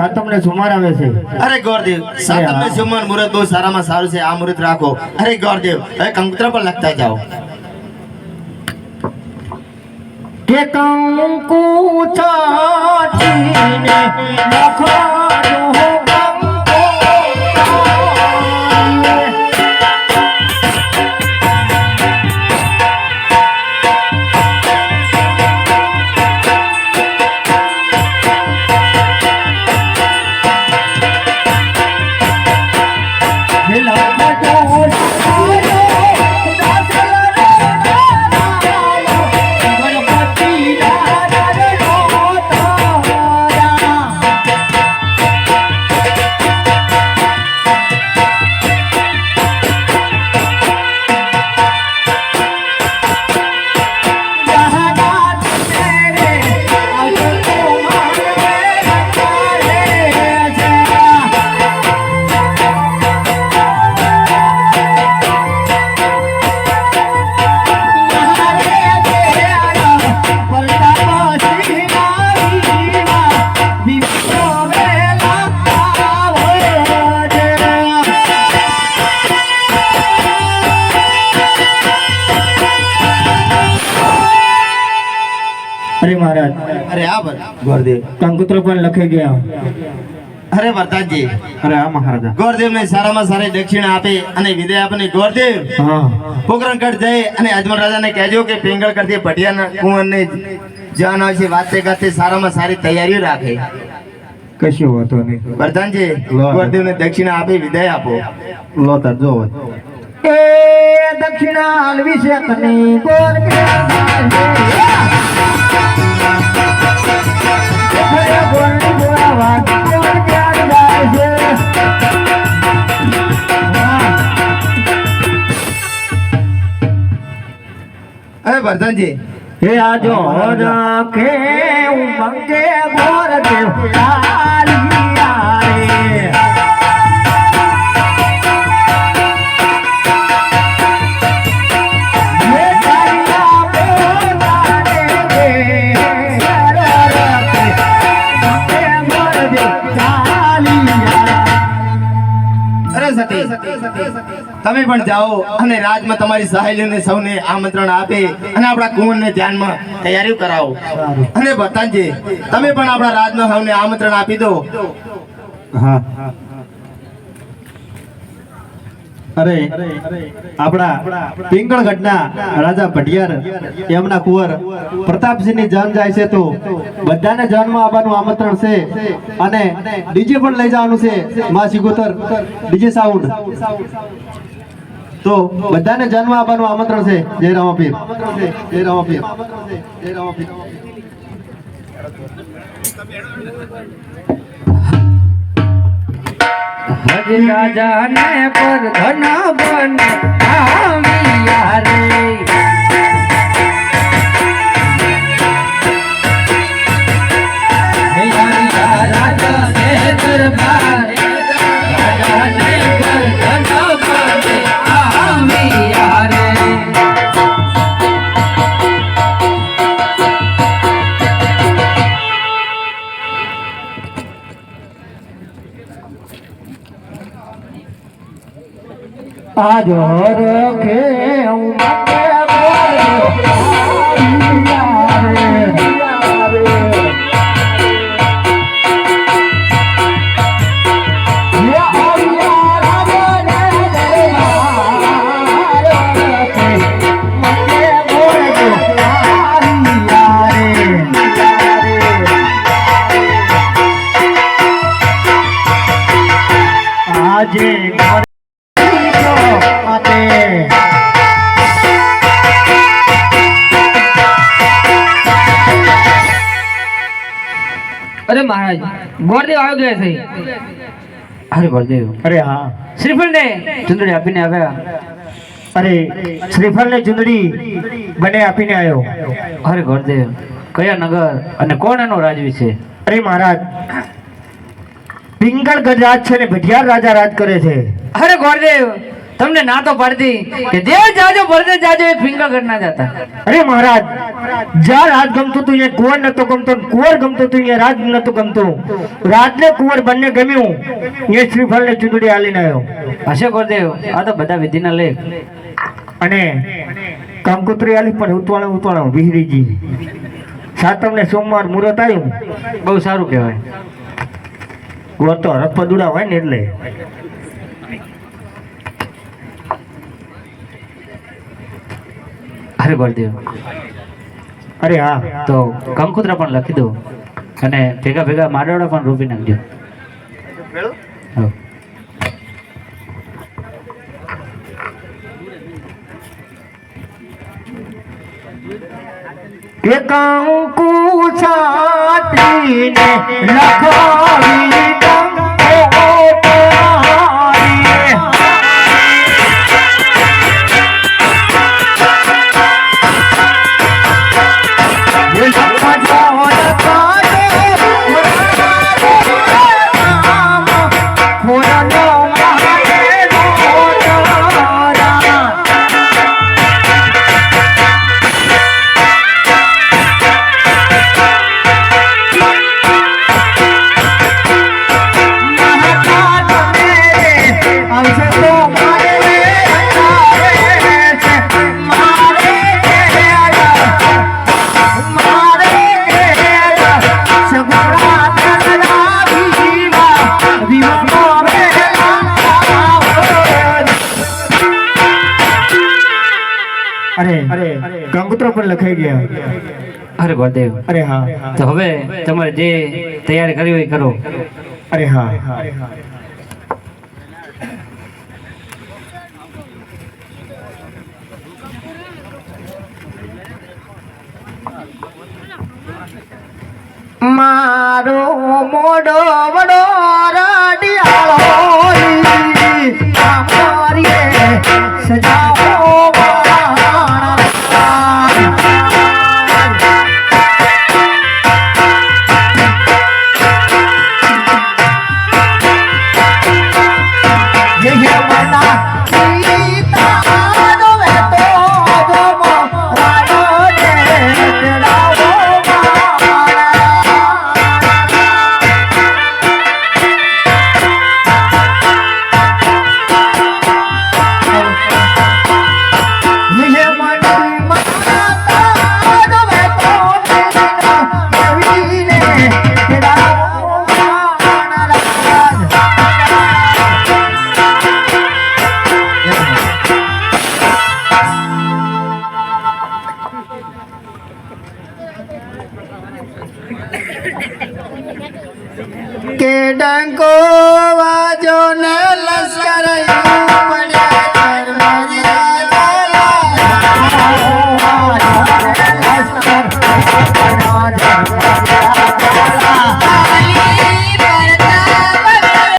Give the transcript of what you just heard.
સાતમ ને સુમાર આવે છે. અરે ગોરદેવ સાતમ ને સુમાર મુહૂર્ત બહુ સારામાં સારું છે આ મુહૂર્ત રાખો. અરે ગોરદેવ હવે કંકુત્ર પર લખતા જાઓ. કે કંકુ છાટીને લખો મહારાજ. અરે આ ગોરદેવ. કંકુત્ર પણ લખી ગયા. અરે વરદાનજી અરે આ મહારાજા. ગોરદેવ ને સારામાં સારી દક્ષિણા આપે અને વિદાય આપને ગોરદેવ હા. પોકરણગઢ જઈ અને અજમલ રાજાને કહેજો કે પિંગળ કરતી ભટિયાના કુંવરને જાન આવશે વાતે કરતે સારામાં સારી તૈયારીઓ રાખે. કશું હોતો નહીં. વરદાનજી ગોરદેવ ને દક્ષિણા આપી વિદાય આપો. લોતા જો એ દક્ષિણા આલવી છે તને. ગોર કે. અરે વરદાનજી હે આજો રાખે ઉમંગે મોર દેવ તમે પણ જાઓ અને રાજમાં તમારી સહેલીઓને સૌને આમંત્રણ આપે અને આપણા કુંવરને ધ્યાનમાં તૈયારીઓ કરાવો. અને ભતાનજી તમે પણ આપણા રાજમાં સૌને આમંત્રણ આપી દો. હા. અરે, આપણા પિંગળગઢના રાજા ભટિયાર, એમના કુંવર પ્રતાપસિંહની જન જાય છે તો બધાને જન્મ આવવાનું આમંત્રણ છે અને ડીજે પણ લઈ જવાનું છે, માસી ગોતર. DJ sound. તો બધાને જન્મ આપવાનું આમંત્રણ છે. જય રામાપીર જય રામાપીર જય રામાપીર હજ રાજા ને પર ધન બન આમિયા રે દરબાર આજો રખે ઉમંગે મહારાજ. ગોરદેવ આવી ગયા છે. અરે ગોરદેવ. અરે હા. શ્રીફળ ને ચુંદડી આપીને આવ્યા. અરે શ્રીફળ ને ચુંદડી બને આપીને આવ્યો. અરે ગોરદેવ કયા નગર અને કોણ એનો રાજવી છે અરે મહારાજ પિંગળ ગજરાજ છે ને ભટિયાર રાજા રાજ કરે છે. અરે ગોરદેવ તમને ના તો પાડતી કે જે જાજો ભરતે જાજો એ ફિંગા ઘર ના જતા. અરે મહારાજ જ્યાં રાજ ગમતું તું અહીંયા કુંવર નતો ગમતો કુંવર ગમતું તું અહીંયા રાજ નતો ગમતું. રાજ ને કુંવર બંને ગમ્યું. એ શ્રીફળ ને ચૂંટણી આલીને આવ્યો. હશે ગુરુદેવ આ તો બધા વિધિના લેખ. અને કંકુત્રી આલી પણ ઉતવાણો ઉતવાણો વિહરીજી સાતમને સોમવાર મુહૂર્ત આવ્યું બહુ સારું કહેવાય. ગોર તો હરખ પદુડા હોય ને એટલે. અરે ગુરુદેવ અરે હા. તો કંકુતરા પણ લખી દો અને ભેગા ભેગા મારવાડા પણ રોપી નાખજો. કે કંકુ લખાવી અરે અરે કંકોત્રો પણ લખાઈ ગયા. અરે ગુરુદેવ અરે હા. તો હવે તમારે જે તૈયારી કરવી હોય એ કરો. અરે હા. મારો મોડો વડો Sangkowajo